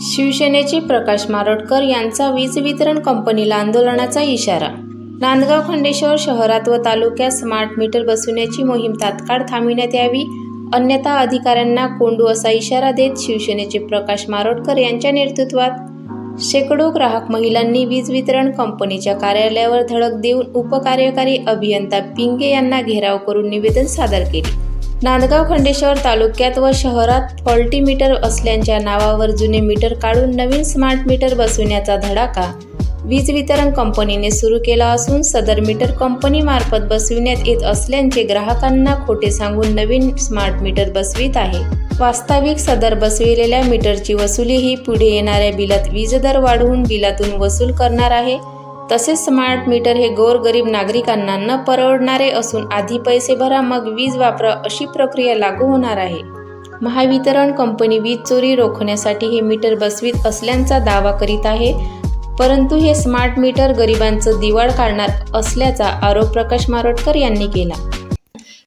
शिवसेनेचे प्रकाश मारोटकर यांचा वीज वितरण कंपनीला आंदोलनाचा इशारा. नांदगाव खंडेश्वर शहरात व तालुक्यात स्मार्ट मीटर बसविण्याची मोहीम तात्काळ थांबविण्यात यावी अन्यथा अधिकाऱ्यांना कोंडू असा इशारा देत शिवसेनेचे प्रकाश मारोटकर यांच्या नेतृत्वात शेकडो ग्राहक महिलांनी वीज वितरण कंपनीच्या कार्यालयावर धडक देऊन उपकार्यकारी अभियंता पिंगे यांना घेराव करून निवेदन सादर केले. नांदगाव खंडेश्वर तालुक्यात व शहरात फॉल्टी मीटर असल्याच्या नावावर जुने मीटर काढून नवीन स्मार्ट मीटर बसविण्याचा धडाका वीज वितरण कंपनीने सुरू केला असून सदर मीटर कंपनीमार्फत बसविण्यात येत असल्याचे ग्राहकांना खोटे सांगून नवीन स्मार्ट मीटर बसवित आहे. वास्तविक सदर बसविलेल्या मीटरची वसुली ही पुढे येणाऱ्या बिलात वीज दर वाढवून बिलातून वसूल करणार आहे. तसेच स्मार्ट मीटर हे गोरगरीब नागरिकांना न परवडणारे असून आधी पैसे भरा मग वीज वापरा अशी प्रक्रिया लागू होणार आहे. महावितरण कंपनी वीज चोरी रोखण्यासाठी हे मीटर बसवीत असल्याचा दावा करीत आहे. परंतु हे स्मार्ट मीटर गरिबांचं दिवाळ काढणार असल्याचा आरोप प्रकाश मारोटकर यांनी केला.